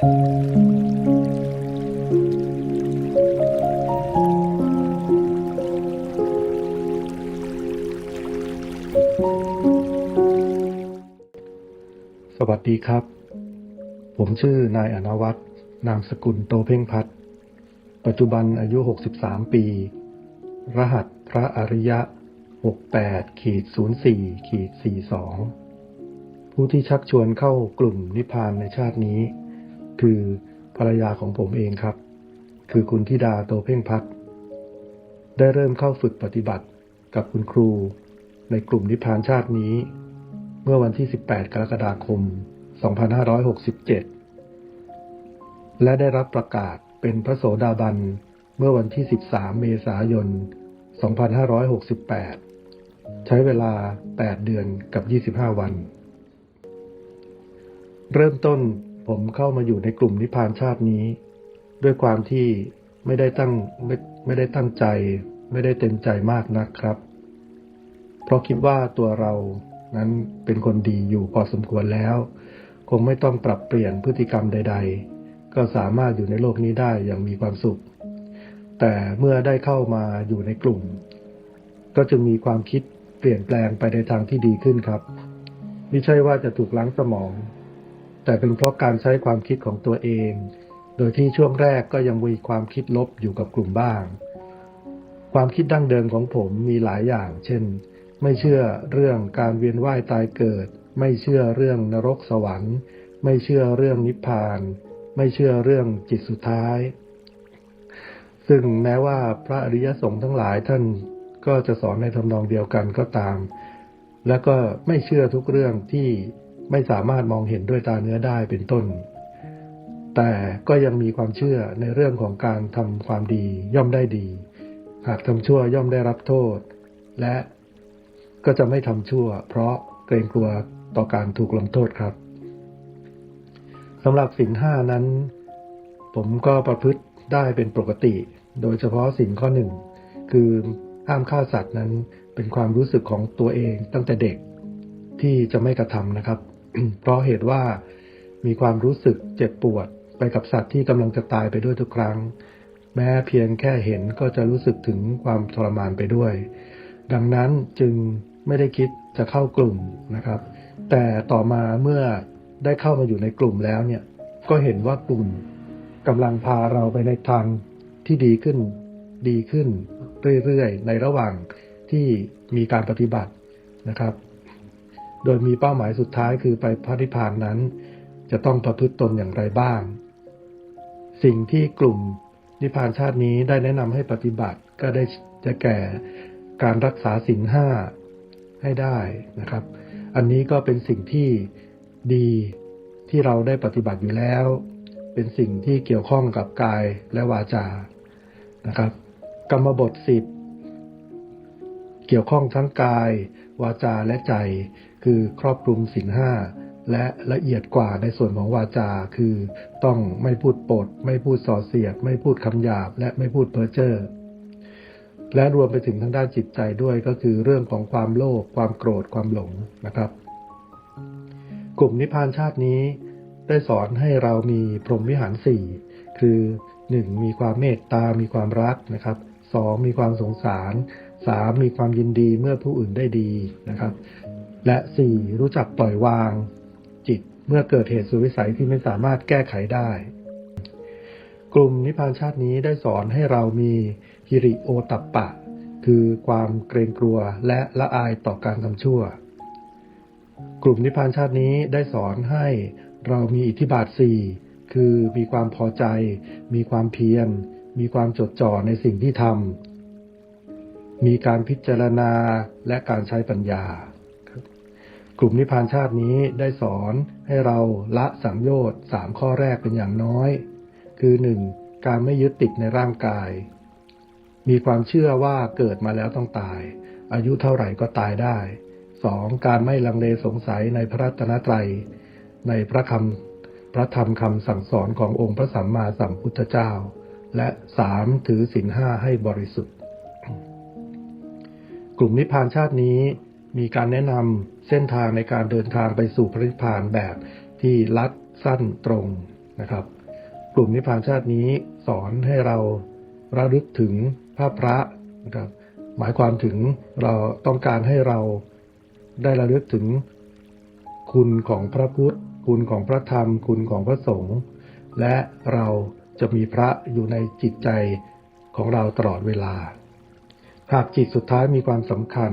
สวัสดีครับ ผมชื่อนายอนวัตรนามสกุลโตเพ่งพัฒปัจจุบันอายุ 63 ปี รหัสพระอริยะ 68ขีด04ขีด42 ผู้ที่ชักชวนเข้ากลุ่มนิพพานในชาตินี้ คือภรรยาของผมเองครับ คือคุณธิดาโตเพ่งพัฒน์ได้เริ่มเข้าฝึกปฏิบัติกับคุณครู ในกลุ่มนิพพานชาตินี้ เมื่อวันที่ 18 กรกฎาคม 2567 และได้รับประกาศเป็นพระโสดาบันเมื่อวันที่ 13 เมษายน 2568 ใช้เวลา 8 เดือนกับ 25 วัน เริ่มต้น ผมเข้ามาอยู่ในกลุ่มนิพพานชาตินี้ ด้วยความที่ไม่ได้ตั้งไม่ไม่ได้ตั้งใจ ไม่ได้เต็มใจมากนักครับ เพราะคิดว่าตัวเรานั้นเป็นคนดีอยู่พอสมควรแล้ว คงไม่ต้องปรับเปลี่ยนพฤติกรรมใด ๆ ก็สามารถอยู่ในโลกนี้ได้อย่างมีความสุข แต่เมื่อได้เข้ามาอยู่ในกลุ่ม ก็จะมีความคิดเปลี่ยนแปลงไปในทางที่ดีขึ้นครับ ไม่ใช่ว่าจะถูกล้างสมอง แต่เป็นเพราะการใช้ความคิดของตัวเอง โดยที่ช่วงแรกก็ยังมีความคิดลบอยู่กับกลุ่มบ้าง ความคิดดั้งเดิมของผมมีหลายอย่าง เช่น ไม่เชื่อเรื่องการเวียนว่ายตายเกิด ไม่เชื่อเรื่องนรกสวรรค์ ไม่เชื่อเรื่องนิพพาน ไม่เชื่อเรื่องจิตสุดท้าย ซึ่งแม้ว่าพระอริยสงฆ์ทั้งหลายท่านก็จะสอนในทำนองเดียวกันก็ตาม แล้วก็ไม่เชื่อทุกเรื่องที่ ไม่สามารถมองเห็นด้วยตาเนื้อได้เป็นต้น แต่ก็ยังมีความเชื่อในเรื่องของการทำความดีย่อมได้ดี หากทำชั่วย่อมได้รับโทษ และก็จะไม่ทำชั่ว เพราะเกรงกลัวต่อการถูกลงโทษครับสำหรับสินห้านั้น ผมก็ประพฤติได้เป็นปกติ โดยเฉพาะสินข้อหนึ่งคือห้ามฆ่าสัตว์นั้นเป็นความรู้สึกของตัวเองตั้งแต่เด็กที่จะไม่กระทำนะครับ เพราะเหตุว่ามีความรู้สึกเจ็บปวดไปกับสัตว์ที่กำลังจะตายไปด้วยทุกครั้ง แม้เพียงแค่เห็นก็จะรู้สึกถึงความทรมานไปด้วย ดังนั้นจึงไม่ได้คิดจะเข้ากลุ่มนะครับ แต่ต่อมาเมื่อได้เข้ามาอยู่ในกลุ่มแล้วเนี่ย ก็เห็นว่ากลุ่มกำลังพาเราไปในทางที่ดีขึ้น ดีขึ้นเรื่อยๆ ในระหว่างที่มีการปฏิบัตินะครับ โดยมีเป้าหมายสุดท้ายคือไปพระนิพพานนั้น จะต้องประพฤติตนอย่างไรบ้าง สิ่งที่กลุ่มนิพพานชาตินี้ได้แนะนำให้ปฏิบัติก็ได้จะแก่การรักษาศีลห้าให้ได้นะครับ อันนี้ก็เป็นสิ่งที่ดีที่เราได้ปฏิบัติอยู่แล้ว เป็นสิ่งที่เกี่ยวข้องกับกายและวาจานะครับ กรรมบทสิบเกี่ยวข้องทั้งกาย วาจาและใจ คือครอบคลุมศีลห้าและละเอียดกว่าในส่วนของวาจา คือต้องไม่พูดปด ไม่พูดส่อเสียด ไม่พูดคำหยาบ และไม่พูดเพ้อเจ้อและรวมไปถึงทางด้านจิตใจด้วยก็คือเรื่องของความโลภความโกรธความหลงนะครับ กลุ่มนิพพานชาตินี้ ได้สอนให้เรามีพรหมวิหารสี่คือ 1. มีความเมตตา มีความรักนะครับ 2. มีความสงสาร 3. มีความยินดีเมื่อผู้อื่นได้ดีนะครับ และ 4. รู้จักปล่อยวางจิตเมื่อเกิดเหตุสุวิสัยที่ไม่สามารถแก้ไขได้ กลุ่มนิพพานชาตินี้ได้สอนให้เรามีฮิริโอตัปปะ คือความเกรงกลัวและละอายต่อการทำชั่ว กลุ่มนิพพานชาตินี้ได้สอนให้เรามีอิทธิบาทสี่คือมีความพอใจ มีความเพียร มีความจดจ่อในสิ่งที่ทำมีการพิจารณาและการใช้ปัญญา กลุ่มนิพพานชาตินี้ได้สอนให้เราละสังโยชน์สามข้อแรกเป็นอย่างน้อย คือหนึ่งการไม่ยึดติดในร่างกาย มีความเชื่อว่าเกิดมาแล้วต้องตาย อายุเท่าไหร่ก็ตายได้สองการไม่ลังเลสงสัยในพระรัตนตรัย ในพระคำพระธรรมคำสั่งสอนขององค์พระสัมมาสัมพุทธเจ้า และสามถือศีลห้าให้บริสุทธิ์ กลุ่มนิพพานชาตินี้ มีการแนะนำเส้นทางในการเดินทางไปสู่พระนิพพานแบบที่ลัดสั้นตรงนะครับ กลุ่มนิพพานชาตินี้สอนให้เราระลึกถึงพระพระนะครับ หมายความถึงเราต้องการให้เราได้ระลึกถึงคุณของพระพุทธ คุณของพระธรรม คุณของพระสงฆ์และเราจะมีพระอยู่ในจิตใจของเราตลอดเวลา หากจิตสุดท้ายมีความสำคัญ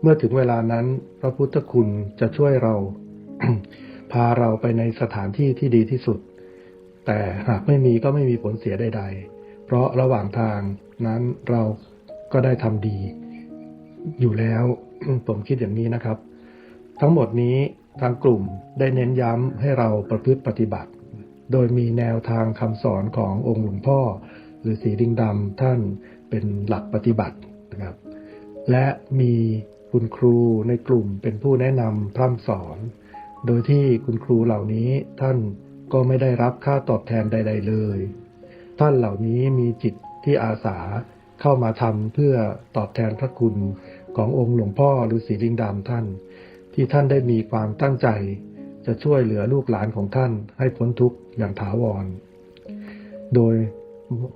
เมื่อถึงเวลานั้น พระพุทธคุณจะช่วยเรา พาเราไปในสถานที่ที่ดีที่สุด แต่หากไม่มีก็ไม่มีผลเสียใด ๆ เพราะระหว่างทางนั้นเราก็ได้ทำดี อยู่แล้วผมคิดอย่างนี้นะครับ ทั้งหมดนี้ทางกลุ่มได้เน้นย้ำให้เราประพฤติปฏิบัติ โดยมีแนวทางคำสอนขององค์หลวงพ่อ หรือสีดิงดำท่านเป็นหลักปฏิบัตินะครับ และมี คุณครูในกลุ่มเป็นผู้แนะนำพร่ำสอน โดยที่คุณครูเหล่านี้ท่านก็ไม่ได้รับค่าตอบแทนใด ๆ เลย ท่านเหล่านี้มีจิตที่อาสาเข้ามาทำเพื่อตอบแทนพระคุณขององค์หลวงพ่อหรือสีลิงดำท่าน ที่ท่านได้มีความตั้งใจ จะช่วยเหลือลูกหลานของท่านให้พ้นทุกข์อย่างถาวร โดย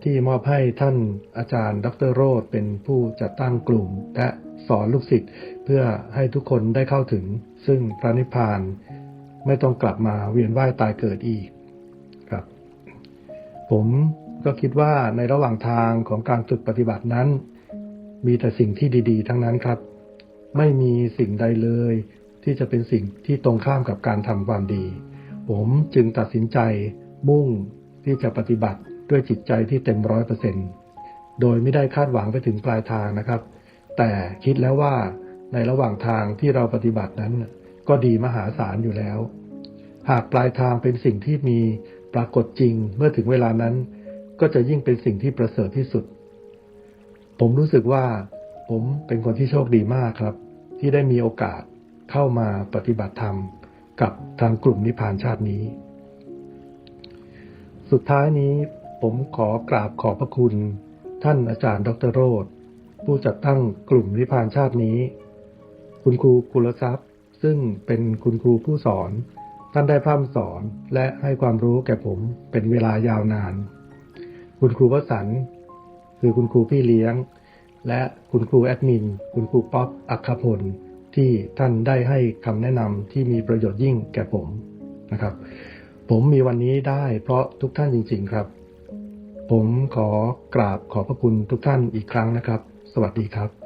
ที่มอบให้ท่านอาจารย์ ดรโรธเป็นผู้จัดตั้งกลุ่ม และสอนลูกศิษย์เพื่อให้ทุกคนได้เข้าถึง ซึ่งพระนิพพานไม่ต้องกลับมาเวียนว่ายตายเกิดอีกครับ ผมก็คิดว่าในระหว่างทางของการฝึกปฏิบัตินั้น มีแต่สิ่งที่ดี ๆ ทั้งนั้นครับ ไม่มีสิ่งใดเลย ที่จะเป็นสิ่งที่ตรงข้ามกับการทำความดี ผมจึงตัดสินใจมุ่งที่จะปฏิบัติ ด้วยจิตใจที่เต็มร้อยเปอร์เซ็นต์โดยไม่ได้คาดหวังไปถึงปลายทางนะครับ แต่คิดแล้วว่าในระหว่างทางที่เราปฏิบัตินั้น ก็ดีมหาศาลอยู่แล้ว หากปลายทางเป็นสิ่งที่มีปรากฏจริงเมื่อถึงเวลานั้น ก็จะยิ่งเป็นสิ่งที่ประเสริฐที่สุด ผมรู้สึกว่า ผมเป็นคนที่โชคดีมากครับ ที่ได้มีโอกาสเข้ามาปฏิบัติธรรม กับทางกลุ่มนิพพานชาตินี้ สุดท้ายนี้ ผมขอกราบขอบพระคุณ ท่านอาจารย์ดรโรธผู้จัดตั้งกลุ่มนิพานชาตินี้ คุณครูกุลทรัพย์ ซึ่งเป็นคุณครูผู้สอน ท่านได้พร่ำสอนและให้ความรู้แก่ผมเป็นเวลายาวนาน คุณครูวสันคือคุณครูพี่เลี้ยง และคุณครูแอดมิน คุณครูป๊อปอัคพลที่ท่านได้ให้คำแนะนำที่มีประโยชน์ยิ่งแก่ผมนะครับ ผมมีวันนี้ได้เพราะทุกท่านจริง ๆ ครับ ผมขอกราบขอบพระคุณทุกท่านอีกครั้งนะครับ สวัสดีครับ